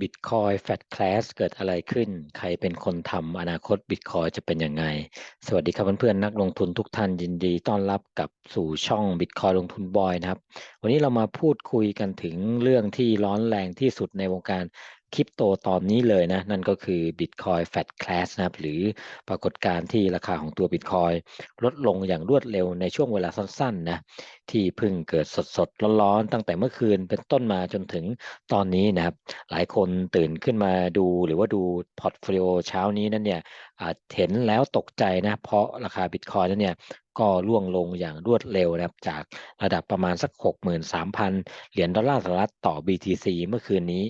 บิตคอยแฟดคลาสเกิดอะไรขึ้น ใครเป็นคนทำอนาคตบิตคอยจะเป็นยังไง สวัสดีครับเพื่อนๆนักลงทุนทุกท่านยินดี ต้อนรับกับสู่ช่องบิตคอยลงทุนบอยนะครับ วันนี้เรามาพูดคุยกันถึงเรื่องที่ร้อนแรงที่สุดในวงการ คริปโตตอนนี้เลยนะ นั่นก็คือ Bitcoin Fat Crash นะครับ หรือปรากฏการณ์ที่ราคาของตัว Bitcoin ลดลงอย่างรวดเร็วในช่วงเวลาสั้นๆนะที่เพิ่งเกิดสดๆ ร้อนๆ ตั้งแต่เมื่อคืนเป็นต้นมาจนถึงตอนนี้นะครับ หลายคนตื่นขึ้นมาดูหรือว่าดูพอร์ตโฟลิโอเช้านี้นั้นเนี่ยอาจเห็นแล้วตกใจนะ เพราะราคาบิตคอยนั้นเนี่ยก็ร่วงลงอย่างรวดเร็วนะครับจากระดับประมาณสัก 63,000 เหรียญดอลลาร์สหรัฐต่อ BTC เมื่อคืนนี้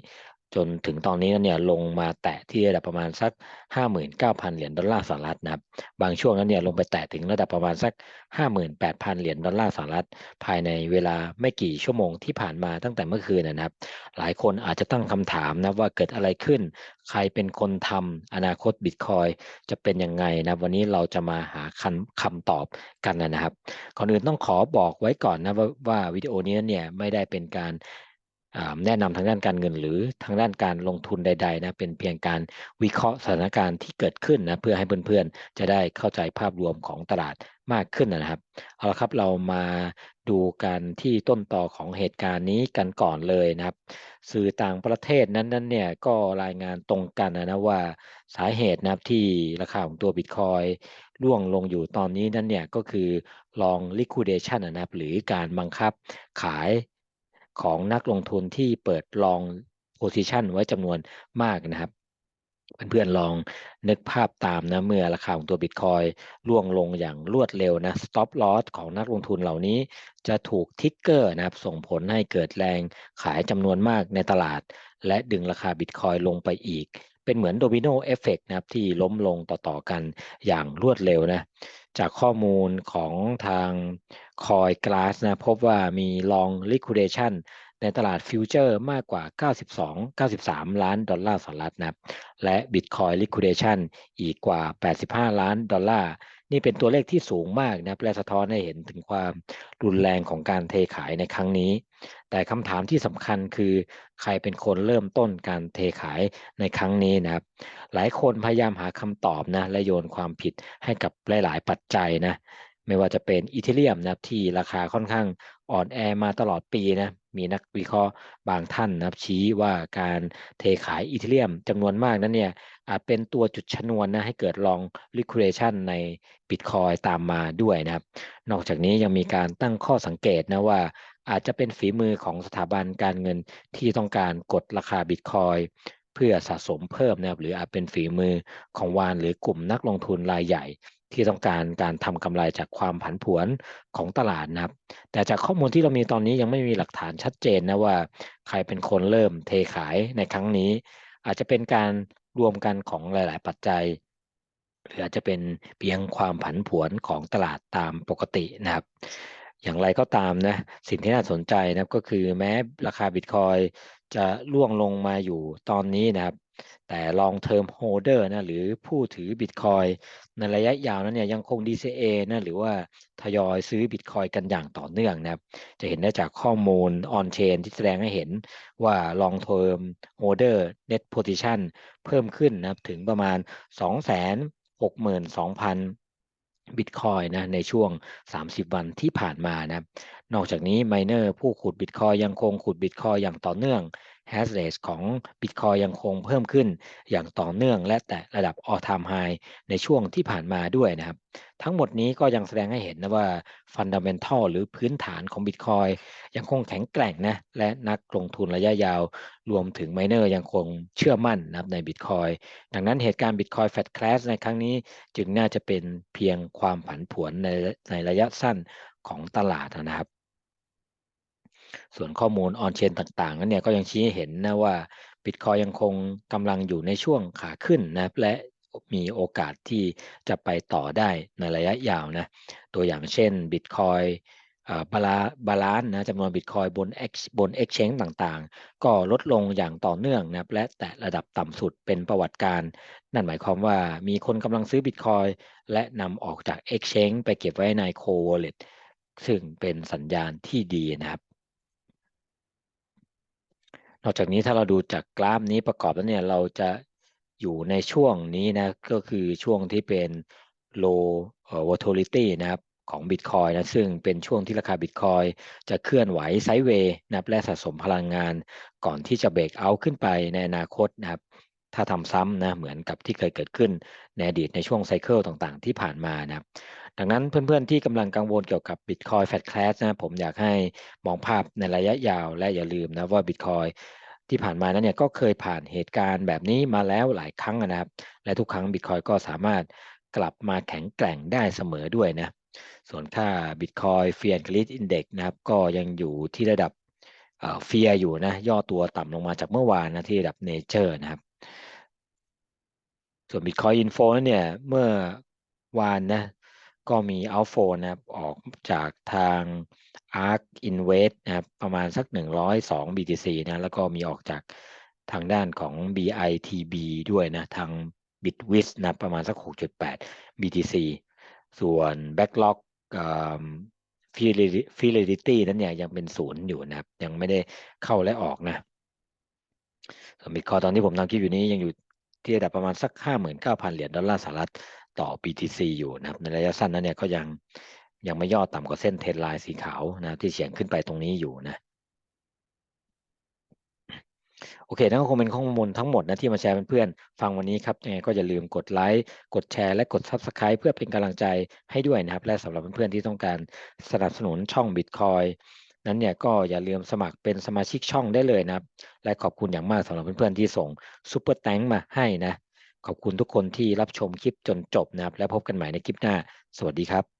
จนถึงตอนนี้เนี่ยลงมาแตะที่ระดับประมาณสัก 59,000 เหรียญดอลลาร์สหรัฐนะครับ บางช่วงนั้นเนี่ยลงไปแตะถึงระดับประมาณสัก 58,000 เหรียญดอลลาร์สหรัฐ ภายในเวลาไม่กี่ชั่วโมงที่ผ่านมาตั้งแต่เมื่อคืนนะครับ หลายคนอาจจะตั้งคำถามนะว่าเกิดอะไรขึ้น ใครเป็นคนทำอนาคตบิตคอยจะเป็นยังไงนะวันนี้เราจะมาหาคำคำตอบกันนะครับก่อนอื่นต้องขอบอกไว้ก่อนนะว่าว่าวิดีโอนี้เนี่ยไม่ได้เป็นการ แนะนำทางด้านการเงินหรือทางด้านการลงทุนใดๆนะเป็นเพียงการวิเคราะห์สถานการณ์ที่เกิดขึ้นนะเพื่อให้เพื่อนๆ จะได้เข้าใจภาพรวมของตลาดมากขึ้นนะครับเอาละครับเรามาดูกันที่ต้นต่อของเหตุการณ์นี้กันก่อนเลยนะครับ สื่อต่างประเทศนั้นนั้นเนี่ยก็รายงานตรงกันนะว่าสาเหตุนะครับที่ราคาของตัวบิตคอยร่วงลงอยู่ตอนนี้นั้นเนี่ยก็คือ long liquidation นะครับหรือการบังคับขาย ของนักลงทุนที่เปิดลองโพซิชันไว้จำนวนมากนะครับ เพื่อนๆลองนึกภาพตามนะเมื่อราคาของตัวบิตคอยร่วงลงอย่างรวดเร็วนะ stop loss ของนักลงทุนเหล่านี้จะถูกทิกเกอร์นะครับ ส่งผลให้เกิดแรงขายจำนวนมากในตลาด และดึงราคาบิตคอยลงไปอีก เป็นเหมือนโดมิโนเอฟเฟกนะครับที่ล้มลงต่อๆกันอย่างรวดเร็วนะ จากข้อมูลของทาง Coin Glass นะพบว่ามี long liquidation ในตลาดฟิวเจอร์มากกว่า 92 93 ล้านดอลลาร์สหรัฐนะและ Bitcoin Liquidation อีกกว่า 85 ล้านดอลลาร์ นี่เป็นตัวเลขที่สูงมากนะและสะท้อนให้เห็นถึงความรุนแรงของการเทขายในครั้งนี้ แต่คำถามที่สำคัญคือใครเป็นคนเริ่มต้นการเทขายในครั้งนี้นะครับ หลายคนพยายามหาคำตอบนะและโยนความผิดให้กับหลาย ๆ ปัจจัยนะไม่ว่าจะเป็นอีเทเรียมนะที่ราคาค่อนข้างอ่อนแอมาตลอดปีนะมีนักวิเคราะห์บางท่านนะครับชี้ว่าการเทขายอีเทเรียมจำนวนมากนั้นเนี่ย เป็นตัวจุดชนวนนะให้เกิดลอง liquidation ใน Bitcoin ตามมาด้วยนะครับ นอกจากนี้ยังมีการตั้งข้อสังเกตนะว่าอาจจะเป็นฝีมือของสถาบันการเงินที่ต้องการกดราคา Bitcoin เพื่อสะสมเพิ่มนะครับหรืออาจเป็นฝีมือของวานหรือกลุ่มนักลงทุนรายใหญ่ ที่ต้องการการทำกำไรจากความผันผวนของตลาดนะครับ แต่จากข้อมูลที่เรามีตอนนี้ยังไม่มีหลักฐานชัดเจนนะว่า ใครเป็นคนเริ่มเทขายในครั้งนี้ อาจจะเป็นการ รวมกันของหลาย ๆ ปัจจัย หรืออาจจะเป็นเพียงความผันผวนของตลาดตามปกตินะครับ อย่างไรก็ตามนะสิ่งที่น่าสนใจนะก็คือแม้ราคาบิตคอยจะล่วงลงมาอยู่ตอนนี้นะครับ แต่ long term holder นะหรือผู้ถือ Bitcoin ในระยะยาวนั้นเนี่ยยังคง DCA นะหรือว่าทยอยซื้อ Bitcoin กันอย่างต่อเนื่องนะครับ จะเห็นได้จากข้อมูล on chain ที่แสดงให้เห็นว่า long term holder net position เพิ่มขึ้นนะครับถึงประมาณ 262,000บิตคอยนะในช่วง 30 วันที่ผ่านมานะนอกจากนี้ไมเนอร์ผู้ขุดบิตคอยยังคงขุดบิตคอยอย่างต่อเนื่อง hash rate ของ Bitcoin ยังคงเพิ่มขึ้นอย่างต่อเนื่องและแต่ระดับ all time high ในช่วงที่ผ่านมาด้วยนะครับ ทั้งหมดนี้ก็ยังแสดงให้เห็นนะว่า fundamental หรือพื้นฐานของ Bitcoin ยังคงแข็งแกร่งนะและนักลงทุนระยะยาว รวมถึง miner ยังคงเชื่อมั่นนะใน Bitcoin ดังนั้นเหตุการณ์ Bitcoin Fat Crash ในครั้งนี้จึงน่าจะเป็นเพียงความผันผวนในในระยะสั้นของตลาดนะครับ ส่วนข้อมูลออนเชนต่างๆนั้นเนี่ยก็ยังชี้ให้เห็นนะว่าบิตคอยยังคงกำลังอยู่ในช่วงขาขึ้นนะและมีโอกาสที่จะไปต่อได้ในระยะยาวนะตัวอย่างเช่นบิตคอยบาลาบาลานนะจำนวนบิตคอยบนบนเอ็กชนต่างๆ ก็ลดลงอย่างต่อเนื่องนะและแต่ระดับต่ำสุดเป็นประวัติการ นั่นหมายความว่ามีคนกำลังซื้อบิตคอยและนำออกจาก Exchange ไปเก็บไว้ใน c o Wallet ซึ่งเป็นสัญญาณที่ดีนะครับ นอกจากนี้ถ้าเราดูจากกราฟนี้ประกอบแล้วเนี่ยเราจะอยู่ในช่วงนี้นะก็คือช่วงที่เป็น low volatility นะครับของ Bitcoin นะซึ่งเป็นช่วงที่ราคา Bitcoin จะเคลื่อนไหวไซด์เวย์นะครับและสะสมพลังงานก่อนที่จะเบรกเอาขึ้นไปในอนาคตนะครับถ้าทำซ้ำนะเหมือนกับที่เคยเกิดขึ้นในอดีตในช่วงไซเคิลต่างๆ ที่ผ่านมานะครับ ดังนั้นเพื่อนๆที่กำลังกังวลเกี่ยวกับ Bitcoin Fat Crash นะผมอยากให้มองภาพในระยะยาวและอย่าลืมนะว่า Bitcoin ที่ผ่านมานั้นเนี่ยก็เคยผ่านเหตุการณ์แบบนี้มาแล้วหลายครั้งนะครับ และทุกครั้ง Bitcoin ก็สามารถกลับมาแข็งแกร่งได้เสมอด้วยนะส่วนค่า Bitcoin Fear Greed Index นะครับก็ยังอยู่ที่ระดับเฟียอยู่นะย่อตัวต่ำลงมาจากเมื่อวานนะที่ระดับเนเจอร์นะครับ ส่วน Bitcoin Info เนี่ยเมื่อวานนะ ก็มี outflow นะครับออกจากทาง ARK Invest นะครับประมาณสัก 102 BTC นะแล้วก็มีออกจากทางด้านของ BITB ด้วยนะทาง Bitwis นะประมาณสัก 6.8 BTC ส่วน Backlog Fidelity นั้นเนี่ยยังเป็นศูนย์อยู่นะครับ ยังไม่ได้เข้าและออกนะส่วนบิตคอยตอนที่ผมทำคลิปอยู่นี้ยังอยู่ที่ระดับประมาณสัก 59,000 เหรียญดอลลาร์สหรัฐ ต่อ BTC อยู่นะครับในระยะสั้นนั้นเนี่ยก็ยังยังไม่ย่อต่ำกว่าเส้นเทรนไลน์สีขาวนะที่เฉียงขึ้นไปตรงนี้อยู่นะโอเค นั่นก็คงเป็นข้อมูลทั้งหมดนะที่มาแชร์เพื่อนๆฟังวันนี้ครับยังไงก็อย่าลืมกดไลค์กดแชร์และกด Subscribe เพื่อเป็นกำลังใจให้ด้วยนะครับ และสำหรับเพื่อนๆที่ต้องการสนับสนุนช่อง Bitcoin นั้นเนี่ยก็อย่าลืมสมัครเป็นสมาชิกช่องได้เลยนะครับ และขอบคุณอย่างมากสำหรับเพื่อนๆที่ส่งซูเปอร์แตงมาให้นะ ขอบคุณทุกคนที่รับชมคลิปจนจบนะครับ แล้วพบกันใหม่ในคลิปหน้า สวัสดีครับ